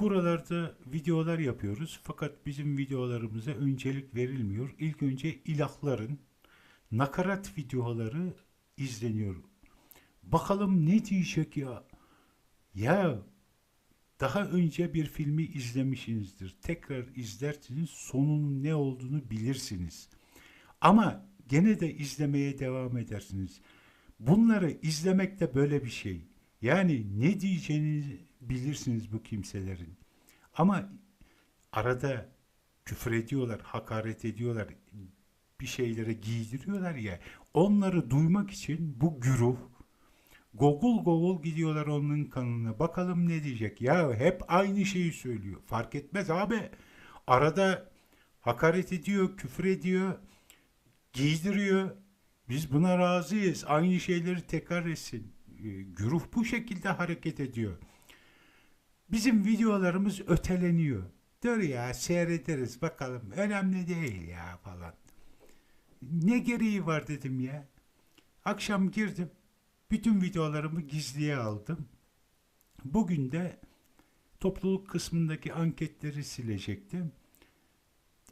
Buralarda videolar yapıyoruz fakat bizim videolarımıza öncelik verilmiyor. İlk önce ilahların nakarat videoları izleniyor. Bakalım ne diyecek ya? Ya daha önce bir filmi izlemişsinizdir. Tekrar izlersiniz sonunun ne olduğunu bilirsiniz. Ama gene de izlemeye devam edersiniz. Bunları izlemek de böyle bir şey. Yani ne diyeceğini bilirsiniz bu kimselerin. Ama arada küfür ediyorlar, hakaret ediyorlar, bir şeylere giydiriyorlar ya. Onları duymak için bu güruh gogul gogul gidiyorlar onun kanına. Bakalım ne diyecek. Ya hep aynı şeyi söylüyor. Fark etmez abi. Arada hakaret ediyor, küfür ediyor, giydiriyor. Biz buna razıyız. Aynı şeyleri tekrar etsin. Ee, Güruh bu şekilde hareket ediyor. Bizim videolarımız öteleniyor. Dur ya seyrederiz bakalım. Önemli değil ya falan. Ne gereği var dedim ya. Akşam girdim. Bütün videolarımı gizliye aldım. Bugün de topluluk kısmındaki anketleri silecektim.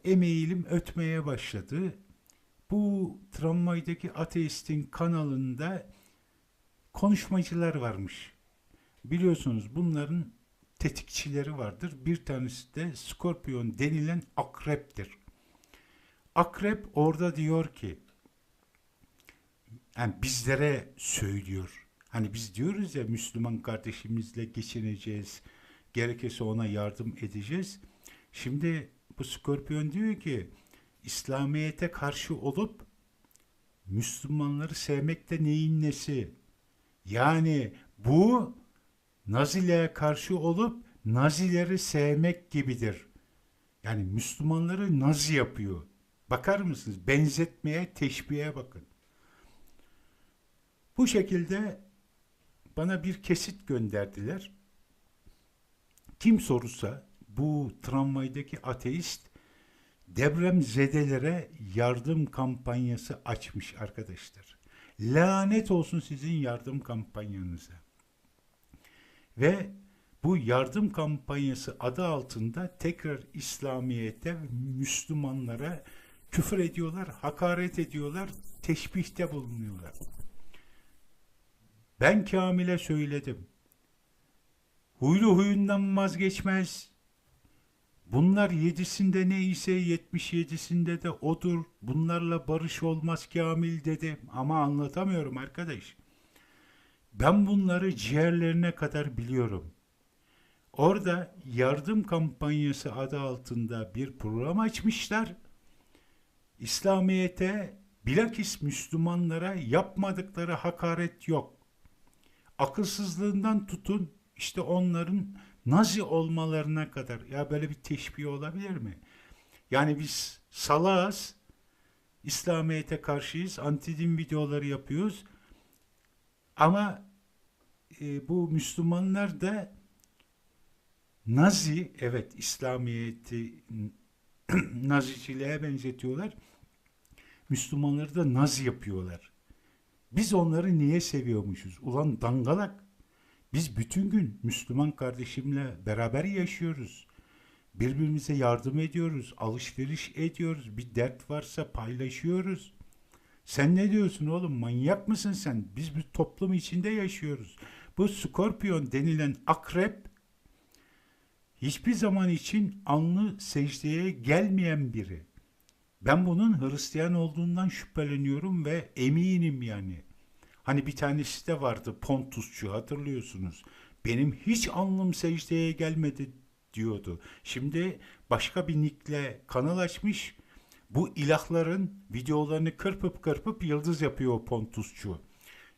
Emeğilim ötmeye başladı. Bu tramvaydaki ateistin kanalında konuşmacılar varmış. Biliyorsunuz bunların tetikçileri vardır. Bir tanesi de Skorpion denilen akreptir. Akrep orada diyor ki yani bizlere söylüyor. Hani biz diyoruz ya Müslüman kardeşimizle geçineceğiz. Gerekirse ona yardım edeceğiz. Şimdi bu Skorpion diyor ki İslamiyet'e karşı olup Müslümanları sevmek de neyin nesi? Yani bu Nazilere karşı olup Nazileri sevmek gibidir. Yani Müslümanları Nazi yapıyor. Bakar mısınız? Benzetmeye, teşbihe bakın. Bu şekilde bana bir kesit gönderdiler. Kim sorursa bu tramvaydaki ateist deprem zedelere yardım kampanyası açmış arkadaşlar. Lanet olsun sizin yardım kampanyanıza. Ve bu yardım kampanyası adı altında tekrar İslamiyet'e, Müslümanlara küfür ediyorlar, hakaret ediyorlar, teşbihte bulunuyorlar. Ben Kamil'e söyledim. Huylu huyundan vazgeçmez. Bunlar yedisinde neyse yetmiş yedisinde de odur. Bunlarla barış olmaz Kamil dedim. Ama anlatamıyorum arkadaş. Ben bunları ciğerlerine kadar biliyorum. Orada yardım kampanyası adı altında bir program açmışlar. İslamiyete bilakis Müslümanlara yapmadıkları hakaret yok akılsızlığından tutun işte onların nazi olmalarına kadar ya böyle bir teşbih olabilir mi? Yani biz salağız, İslamiyet'e karşıyız, antidin videoları yapıyoruz ama e, bu Müslümanlar da Nazi, evet İslamiyet'i Naziciliğe benzetiyorlar. Müslümanları da Nazi yapıyorlar. Biz onları niye seviyormuşuz? Ulan dangalak. Biz bütün gün Müslüman kardeşimle beraber yaşıyoruz. Birbirimize yardım ediyoruz, alışveriş ediyoruz. Bir dert varsa paylaşıyoruz. Sen ne diyorsun oğlum? Manyak mısın sen? Biz bir toplum içinde yaşıyoruz. Bu skorpiyon denilen akrep hiçbir zaman için anlı secdeye gelmeyen biri. Ben bunun Hristiyan olduğundan şüpheleniyorum ve eminim yani. Hani bir tanesi de vardı Pontusçu hatırlıyorsunuz. Benim hiç alnım secdeye gelmedi diyordu. Şimdi başka bir nickle kanal açmış. Bu ilahların videolarını kırpıp kırpıp yıldız yapıyor Pontusçu.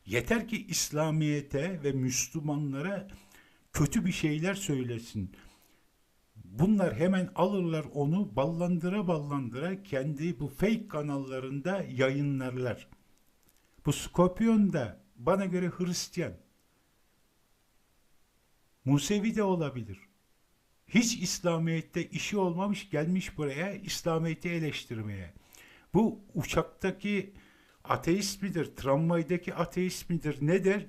Yeter ki İslamiyete ve Müslümanlara kötü bir şeyler söylesin. Bunlar hemen alırlar onu ballandıra ballandıra kendi bu fake kanallarında yayınlarlar. Bu Skorpion da bana göre Hristiyan. Musevi de olabilir. Hiç İslamiyet'te işi olmamış gelmiş buraya İslamiyet'i eleştirmeye. Bu uçaktaki ateist midir? Tramvaydaki ateist midir? Nedir?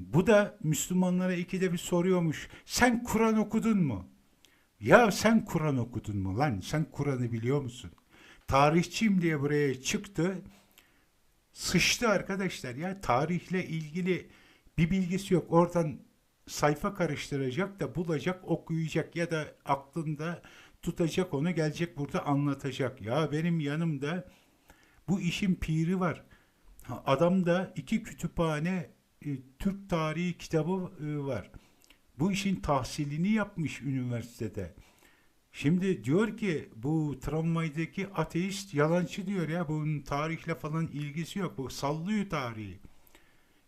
Bu da Müslümanlara ikide bir soruyormuş. Sen Kur'an okudun mu? Ya sen Kur'an okudun mu lan? Sen Kur'an'ı biliyor musun? Tarihçiyim diye buraya çıktı. Sıçtı arkadaşlar ya tarihle ilgili bir bilgisi yok. Oradan sayfa karıştıracak da bulacak, okuyacak ya da aklında tutacak onu gelecek burada anlatacak. Ya benim yanımda bu işin piri var. Adamda iki kütüphane e, Türk tarihi kitabı e, var. Bu işin tahsilini yapmış üniversitede. Şimdi diyor ki bu tramvaydaki ateist yalancı diyor ya bunun tarihle falan ilgisi yok. Bu sallıyor tarihi.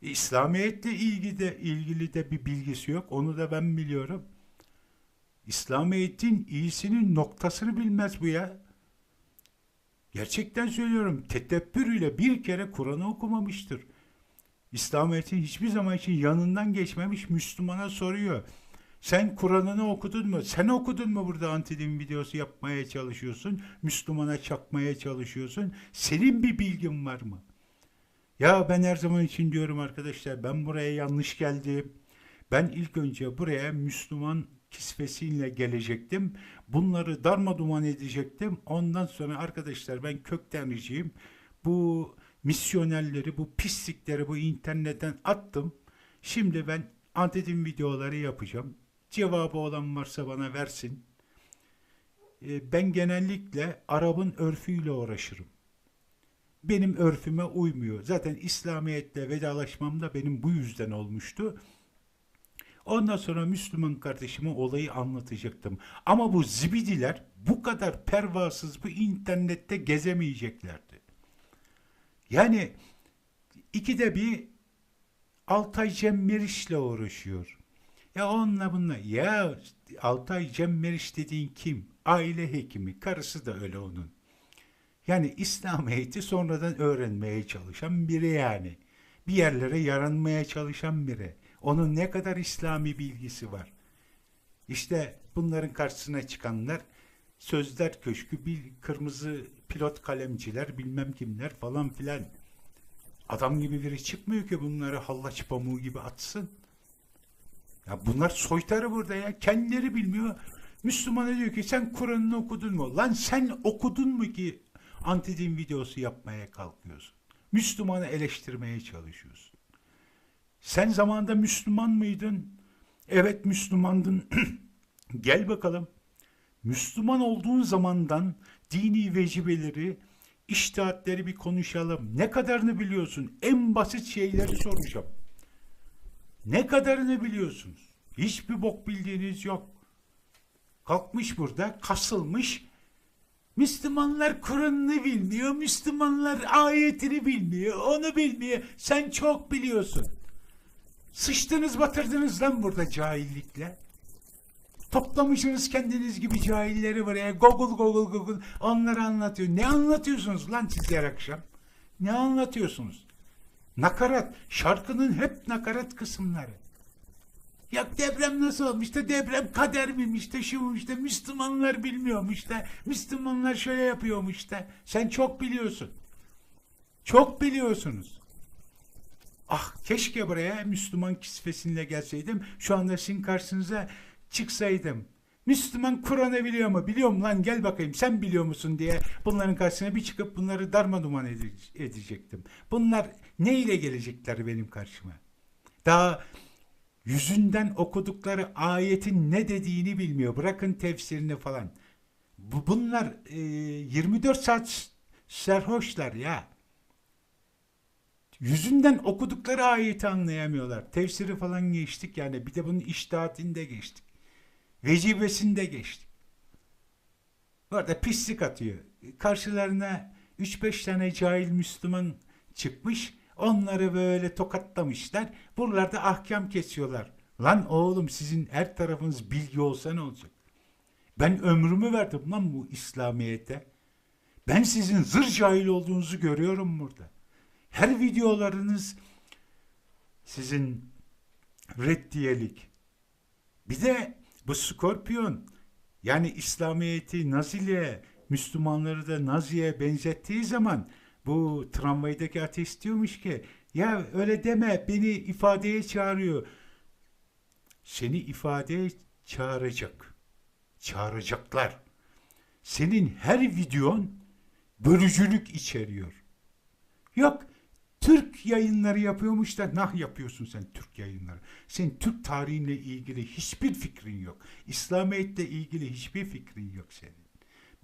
İslamiyetle ilgili de, ilgili de bir bilgisi yok. Onu da ben biliyorum. İslamiyet'in iyisinin noktasını bilmez bu ya. Gerçekten söylüyorum. Tetebbürüyle bir kere Kur'an'ı okumamıştır. İslamiyet'in hiçbir zaman için yanından geçmemiş Müslümana soruyor. Sen Kur'an'ını okudun mu? Sen okudun mu burada antidin videosu yapmaya çalışıyorsun? Müslümana çakmaya çalışıyorsun. Senin bir bilgin var mı? Ya ben her zaman için diyorum arkadaşlar ben buraya yanlış geldim. Ben ilk önce buraya Müslüman kisvesiyle gelecektim. Bunları darma duman edecektim. Ondan sonra arkadaşlar ben kökten riciyim. Bu misyonerleri, bu pislikleri bu internetten attım. Şimdi ben antidin videoları yapacağım. Cevabı olan varsa bana versin. Ee, ben genellikle Arap'ın örfüyle uğraşırım. Benim örfüme uymuyor. Zaten İslamiyet'le vedalaşmam da benim bu yüzden olmuştu. Ondan sonra Müslüman kardeşime olayı anlatacaktım. Ama bu zibidiler bu kadar pervasız bu internette gezemeyeceklerdi. Yani ikide bir Altay Cem Meriç'le uğraşıyor. Ya onunla bununla. Ya Altay Cem Meriç dediğin kim? Aile hekimi. Karısı da öyle onun. Yani İslamiyet'i sonradan öğrenmeye çalışan biri yani. Bir yerlere yaranmaya çalışan biri. Onun ne kadar İslami bilgisi var. İşte bunların karşısına çıkanlar Sözler Köşkü, bir kırmızı pilot kalemciler, bilmem kimler falan filan. Adam gibi biri çıkmıyor ki bunları hallaç pamuğu gibi atsın. Ya bunlar soytarı burada ya. Kendileri bilmiyor. Müslümana diyor ki sen Kur'an'ını okudun mu? Lan sen okudun mu ki antidin videosu yapmaya kalkıyorsun? Müslümanı eleştirmeye çalışıyorsun. Sen zamanında Müslüman mıydın? Evet Müslümandın. Gel bakalım. Müslüman olduğun zamandan dini vecibeleri, iştihatleri bir konuşalım. Ne kadarını biliyorsun? En basit şeyleri soracağım. Ne kadarını biliyorsunuz? Hiçbir bok bildiğiniz yok. Kalkmış burada kasılmış. Müslümanlar Kur'an'ını bilmiyor. Müslümanlar ayetini bilmiyor. Onu bilmiyor. Sen çok biliyorsun. Sıçtınız batırdınız lan burada cahillikle. Toplamışsınız kendiniz gibi cahilleri buraya. Google Google Google onları anlatıyor. Ne anlatıyorsunuz lan siz her akşam? Ne anlatıyorsunuz? Nakarat. Şarkının hep nakarat kısımları. Ya deprem nasıl olmuş da deprem kader miymiş de şu de Müslümanlar bilmiyormuş da Müslümanlar şöyle yapıyormuş da sen çok biliyorsun. Çok biliyorsunuz. Ah keşke buraya Müslüman kisvesiyle gelseydim. Şu anda sizin karşınıza çıksaydım. Müslüman Kur'an'ı biliyor mu? Biliyorum lan gel bakayım sen biliyor musun diye bunların karşısına bir çıkıp bunları darma duman edecektim. Bunlar ne ile gelecekler benim karşıma? Daha yüzünden okudukları ayetin ne dediğini bilmiyor. Bırakın tefsirini falan. bunlar e, 24 saat serhoşlar ya. Yüzünden okudukları ayeti anlayamıyorlar. Tefsiri falan geçtik yani. Bir de bunun iştahatinde geçtik. Vecibesinde geçtik. Orada pislik atıyor. Karşılarına 3-5 tane cahil Müslüman çıkmış. Onları böyle tokatlamışlar. Buralarda ahkam kesiyorlar. Lan oğlum sizin her tarafınız bilgi olsa ne olacak? Ben ömrümü verdim lan bu İslamiyet'e. Ben sizin zır cahil olduğunuzu görüyorum burada. Her videolarınız sizin reddiyelik. Bir de bu Skorpiyon yani İslamiyet'i Nazil'e, Müslümanları da Nazi'ye benzettiği zaman bu tramvaydaki ateist diyormuş ki ya öyle deme beni ifadeye çağırıyor. Seni ifadeye çağıracak. Çağıracaklar. Senin her videon bölücülük içeriyor. Yok Türk yayınları yapıyormuş da nah yapıyorsun sen Türk yayınları. Sen Türk tarihinle ilgili hiçbir fikrin yok. İslamiyet'le ilgili hiçbir fikrin yok senin.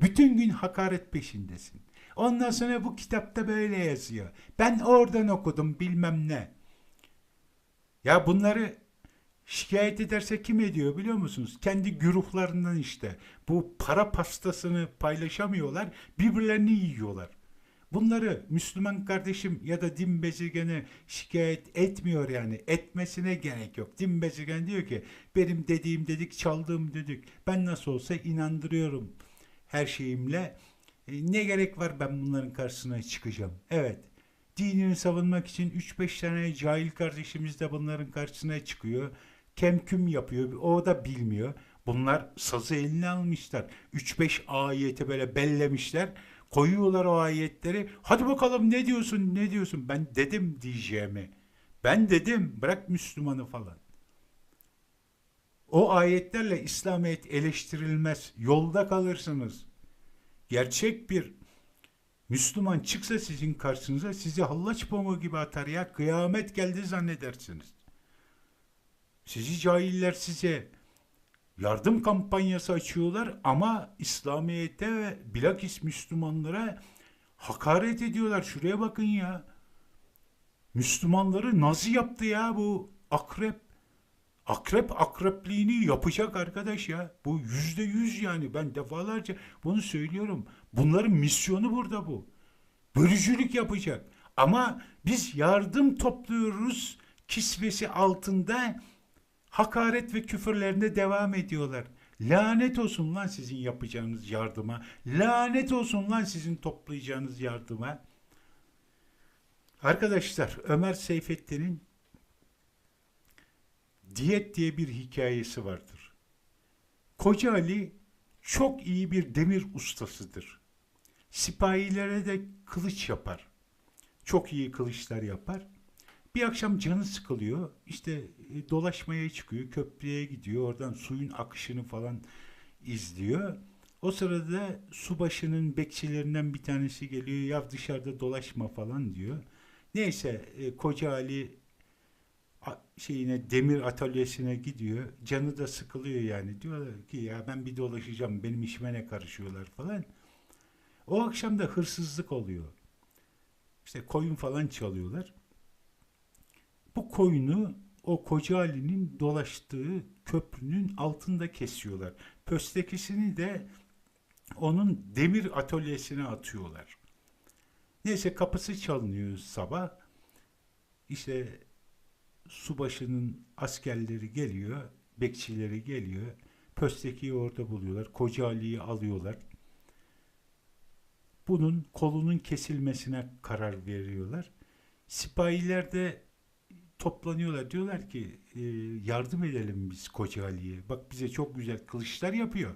Bütün gün hakaret peşindesin. Ondan sonra bu kitapta böyle yazıyor. Ben oradan okudum bilmem ne. Ya bunları şikayet ederse kim ediyor biliyor musunuz? Kendi güruhlarından işte. Bu para pastasını paylaşamıyorlar, birbirlerini yiyorlar. Bunları Müslüman kardeşim ya da din bezirgeni şikayet etmiyor yani. Etmesine gerek yok. Din bezirgeni diyor ki benim dediğim dedik, çaldığım dedik. Ben nasıl olsa inandırıyorum her şeyimle. E, ne gerek var ben bunların karşısına çıkacağım. Evet. Dinini savunmak için 3-5 tane cahil kardeşimiz de bunların karşısına çıkıyor. Kemküm yapıyor. O da bilmiyor. Bunlar sazı eline almışlar. 3-5 ayeti böyle bellemişler. Koyuyorlar o ayetleri. Hadi bakalım ne diyorsun ne diyorsun. Ben dedim diyeceğimi. Ben dedim bırak Müslümanı falan. O ayetlerle İslamiyet eleştirilmez. Yolda kalırsınız. Gerçek bir Müslüman çıksa sizin karşınıza sizi hallaç pamuğu gibi atar ya. Kıyamet geldi zannedersiniz. Sizi cahiller size yardım kampanyası açıyorlar ama İslamiyet'e ve bilakis Müslümanlara hakaret ediyorlar. Şuraya bakın ya. Müslümanları nazi yaptı ya bu akrep. Akrep akrepliğini yapacak arkadaş ya. Bu yüzde yüz yani. Ben defalarca bunu söylüyorum. Bunların misyonu burada bu. Bölücülük yapacak. Ama biz yardım topluyoruz kisvesi altında hakaret ve küfürlerine devam ediyorlar. Lanet olsun lan sizin yapacağınız yardıma. Lanet olsun lan sizin toplayacağınız yardıma. Arkadaşlar Ömer Seyfettin'in Diyet diye bir hikayesi vardır. Koca Ali çok iyi bir demir ustasıdır. Sipahilere de kılıç yapar. Çok iyi kılıçlar yapar. Bir akşam canı sıkılıyor. İşte e, dolaşmaya çıkıyor. Köprüye gidiyor. Oradan suyun akışını falan izliyor. O sırada subaşının bekçilerinden bir tanesi geliyor. Ya dışarıda dolaşma falan diyor. Neyse e, Koca Ali şeyine demir atölyesine gidiyor. Canı da sıkılıyor yani. Diyorlar ki ya ben bir dolaşacağım. Benim işime ne karışıyorlar falan. O akşam da hırsızlık oluyor. İşte koyun falan çalıyorlar. Bu koyunu o Koca Ali'nin dolaştığı köprünün altında kesiyorlar. Pöstekisini de onun demir atölyesine atıyorlar. Neyse kapısı çalınıyor sabah. İşte subaşının askerleri geliyor, bekçileri geliyor. Pösteki'yi orada buluyorlar. Koca Ali'yi alıyorlar. Bunun kolunun kesilmesine karar veriyorlar. Sipahiler de toplanıyorlar. Diyorlar ki e, yardım edelim biz Koca Ali'ye. Bak bize çok güzel kılıçlar yapıyor.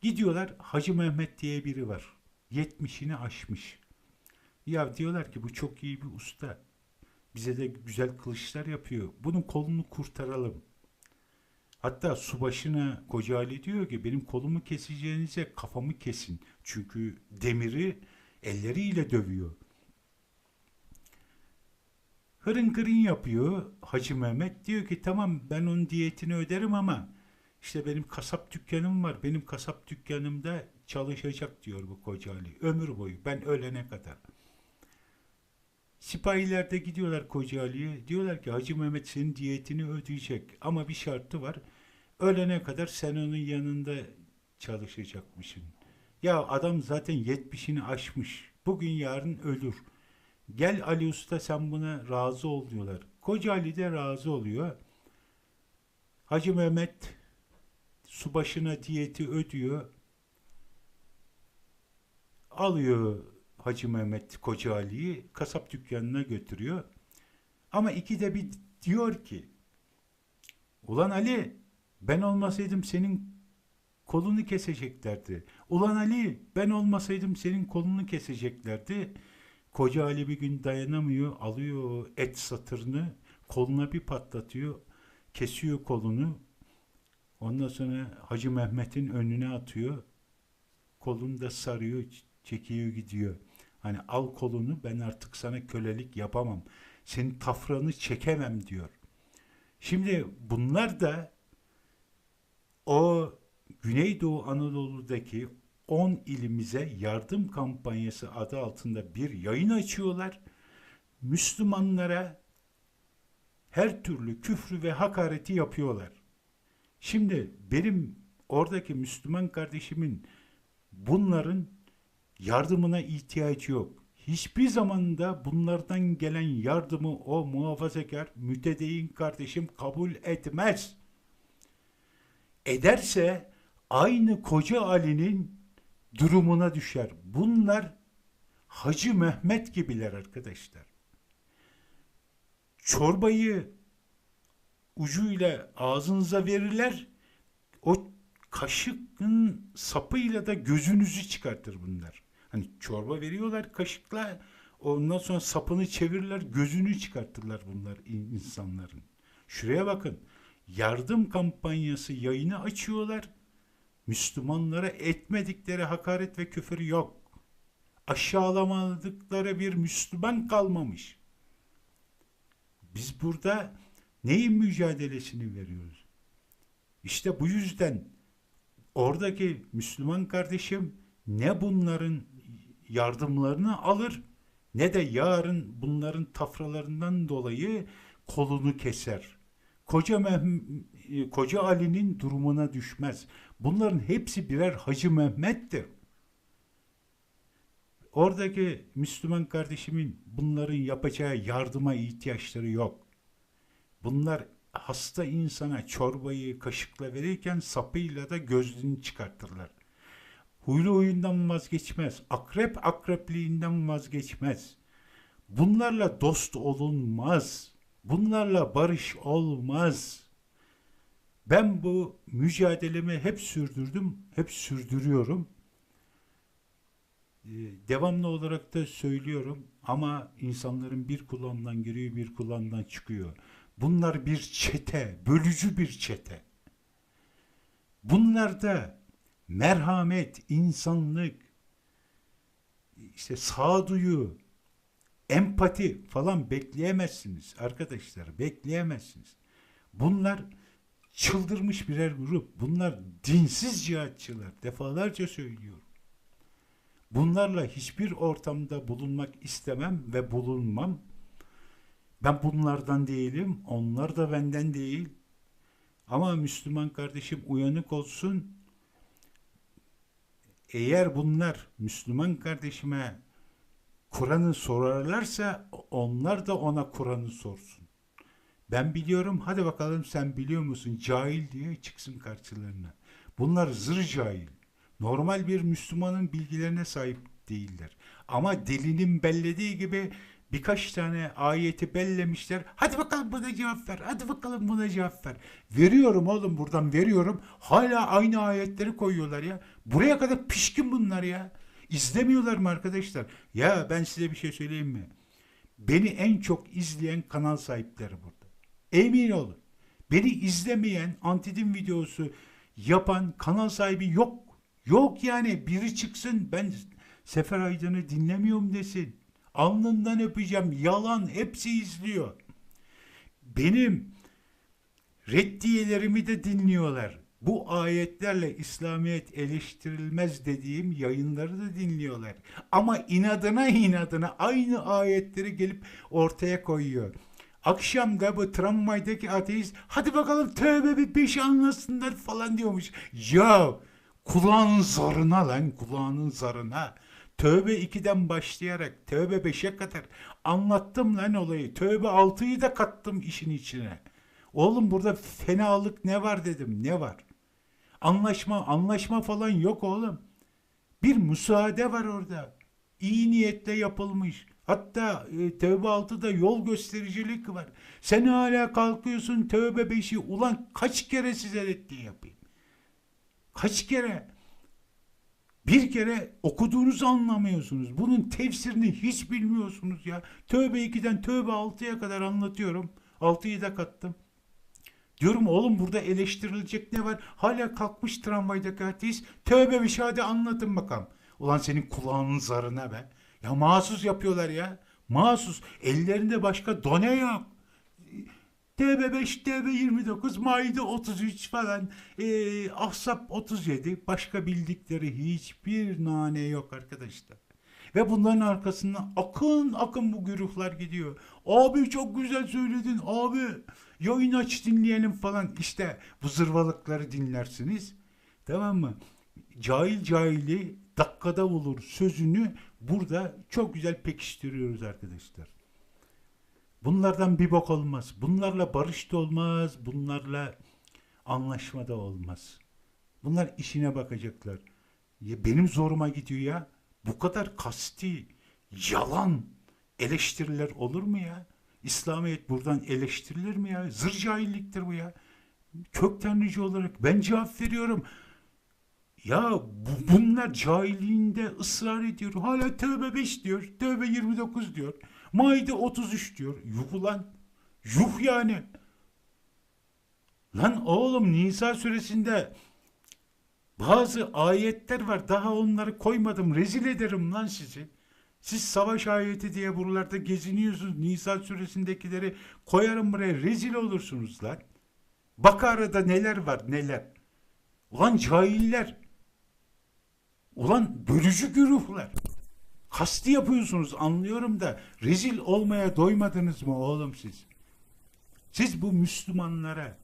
Gidiyorlar Hacı Mehmet diye biri var. 70'ini aşmış. Ya diyorlar ki bu çok iyi bir usta. Bize de güzel kılıçlar yapıyor. Bunun kolunu kurtaralım. Hatta subaşına Koca Ali diyor ki benim kolumu keseceğinize kafamı kesin. Çünkü demiri elleriyle dövüyor. Hırın kırın yapıyor Hacı Mehmet. Diyor ki tamam ben onun diyetini öderim ama işte benim kasap dükkanım var. Benim kasap dükkanımda çalışacak diyor bu Koca Ali. Ömür boyu ben ölene kadar. Sipahiler de gidiyorlar Koca Ali'ye. Diyorlar ki Hacı Mehmet senin diyetini ödeyecek. Ama bir şartı var. Ölene kadar sen onun yanında çalışacakmışsın. Ya adam zaten yetmişini aşmış. Bugün yarın ölür. Gel Ali Usta sen buna razı ol diyorlar. Koca Ali de razı oluyor. Hacı Mehmet subaşına diyeti ödüyor. Alıyor Hacı Mehmet Koca Ali'yi kasap dükkanına götürüyor. Ama iki de bir diyor ki Ulan Ali ben olmasaydım senin kolunu keseceklerdi. Ulan Ali ben olmasaydım senin kolunu keseceklerdi. Koca Ali bir gün dayanamıyor alıyor et satırını koluna bir patlatıyor kesiyor kolunu Ondan sonra Hacı Mehmet'in önüne atıyor. Kolunu da sarıyor, çekiyor gidiyor. Hani al kolunu ben artık sana kölelik yapamam. Senin tafranı çekemem diyor. Şimdi bunlar da o Güneydoğu Anadolu'daki 10 ilimize yardım kampanyası adı altında bir yayın açıyorlar. Müslümanlara her türlü küfrü ve hakareti yapıyorlar. Şimdi benim oradaki Müslüman kardeşimin bunların yardımına ihtiyacı yok. Hiçbir zamanda bunlardan gelen yardımı o muhafazakar mütedeyin kardeşim kabul etmez. Ederse aynı Koca Ali'nin durumuna düşer. Bunlar Hacı Mehmet gibiler arkadaşlar. Çorbayı ucuyla ağzınıza verirler. O kaşıkın sapıyla da gözünüzü çıkartır bunlar. Hani çorba veriyorlar kaşıkla ondan sonra sapını çevirirler gözünü çıkartırlar bunlar in- insanların. Şuraya bakın. Yardım kampanyası yayını açıyorlar. Müslümanlara etmedikleri hakaret ve küfür yok. Aşağılamadıkları bir Müslüman kalmamış. Biz burada neyin mücadelesini veriyoruz? İşte bu yüzden oradaki Müslüman kardeşim ne bunların yardımlarını alır ne de yarın bunların tafralarından dolayı kolunu keser. Koca Koca Ali'nin durumuna düşmez. Bunların hepsi birer Hacı Mehmet'tir. Oradaki Müslüman kardeşimin bunların yapacağı yardıma ihtiyaçları yok. Bunlar hasta insana çorbayı kaşıkla verirken sapıyla da gözlüğünü çıkartırlar. Huylu huyundan vazgeçmez. Akrep akrepliğinden vazgeçmez. Bunlarla dost olunmaz. Bunlarla barış olmaz. Ben bu mücadelemi hep sürdürdüm, hep sürdürüyorum. Ee, Devamlı olarak da söylüyorum ama insanların bir kulağından giriyor, bir kulağından çıkıyor. Bunlar bir çete, bölücü bir çete. Bunlarda merhamet, insanlık, işte sağduyu, empati falan bekleyemezsiniz arkadaşlar, bekleyemezsiniz. Bunlar çıldırmış birer grup. Bunlar dinsiz cihatçılar. Defalarca söylüyorum. Bunlarla hiçbir ortamda bulunmak istemem ve bulunmam. Ben bunlardan değilim, onlar da benden değil. Ama Müslüman kardeşim uyanık olsun. Eğer bunlar Müslüman kardeşime Kur'an'ı sorarlarsa onlar da ona Kur'an'ı sorsun. Ben biliyorum hadi bakalım sen biliyor musun cahil diye çıksın karşılarına. Bunlar zır cahil. Normal bir Müslümanın bilgilerine sahip değiller. Ama delinin bellediği gibi birkaç tane ayeti bellemişler. Hadi bakalım buna cevap ver. Hadi bakalım buna cevap ver. Veriyorum oğlum buradan veriyorum. Hala aynı ayetleri koyuyorlar ya. Buraya kadar pişkin bunlar ya. İzlemiyorlar mı arkadaşlar? Ya ben size bir şey söyleyeyim mi? Beni en çok izleyen kanal sahipleri burada. Emin olun. Beni izlemeyen antidin videosu yapan kanal sahibi yok. Yok yani biri çıksın ben Sefer Aydın'ı dinlemiyorum desin. Alnından öpeceğim. Yalan hepsi izliyor. Benim reddiyelerimi de dinliyorlar. Bu ayetlerle İslamiyet eleştirilmez dediğim yayınları da dinliyorlar. Ama inadına inadına aynı ayetleri gelip ortaya koyuyor. Akşam bu tramvaydaki ateist hadi bakalım tövbe bir beş anlasınlar falan diyormuş. Ya kulağın zarına lan kulağının zarına. Tövbe 2'den başlayarak Tövbe 5'e kadar anlattım lan olayı. Tövbe 6'yı da kattım işin içine. Oğlum burada fenalık ne var dedim. Ne var? Anlaşma, anlaşma falan yok oğlum. Bir müsaade var orada. İyi niyetle yapılmış. Hatta e, Tövbe 6'da yol göstericilik var. Sen hala kalkıyorsun Tövbe 5'i. Ulan kaç kere size reddiye yapayım? Kaç kere? Bir kere okuduğunuzu anlamıyorsunuz. Bunun tefsirini hiç bilmiyorsunuz ya. Tövbe 2'den Tövbe 6'ya kadar anlatıyorum. 6'yı da kattım. Diyorum oğlum burada eleştirilecek ne var? Hala kalkmış tramvaydaki artist. Tövbe bir şahane anlatın bakalım. Ulan senin kulağının zarına be. Ya mahsus yapıyorlar ya. Mahsus. Ellerinde başka done yok. TB5, TB29, Maide 33 falan, ee, Ahsap 37, başka bildikleri hiçbir nane yok arkadaşlar. Ve bunların arkasından akın akın bu güruhlar gidiyor. Abi çok güzel söyledin abi. Yayın aç dinleyelim falan. İşte bu zırvalıkları dinlersiniz. Tamam mı? Cahil cahili dakikada bulur sözünü burada çok güzel pekiştiriyoruz arkadaşlar. Bunlardan bir bok olmaz. Bunlarla barış da olmaz. Bunlarla anlaşma da olmaz. Bunlar işine bakacaklar. Ya benim zoruma gidiyor ya. Bu kadar kasti, yalan eleştiriler olur mu ya? İslamiyet buradan eleştirilir mi ya? Zır cahilliktir bu ya. Köktenlici olarak ben cevap veriyorum. Ya bu- bunlar cahilliğinde ısrar ediyor. Hala tövbe 5 diyor. Tövbe 29 diyor. Maide 33 diyor. Yuh ulan. Yuh yani. Lan oğlum Nisa suresinde bazı ayetler var. Daha onları koymadım. Rezil ederim lan sizi. Siz savaş ayeti diye buralarda geziniyorsunuz. Nisa suresindekileri koyarım buraya. Rezil olursunuz lan. Bakara'da neler var neler. Ulan cahiller. Ulan bölücü güruhlar. Kasti yapıyorsunuz anlıyorum da rezil olmaya doymadınız mı oğlum siz? Siz bu Müslümanlara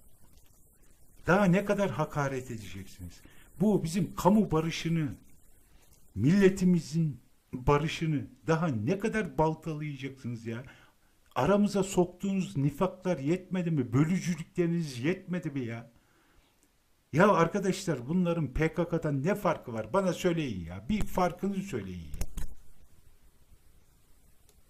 daha ne kadar hakaret edeceksiniz? Bu bizim kamu barışını, milletimizin barışını daha ne kadar baltalayacaksınız ya? Aramıza soktuğunuz nifaklar yetmedi mi? Bölücülükleriniz yetmedi mi ya? Ya arkadaşlar bunların PKK'dan ne farkı var? Bana söyleyin ya. Bir farkını söyleyin ya.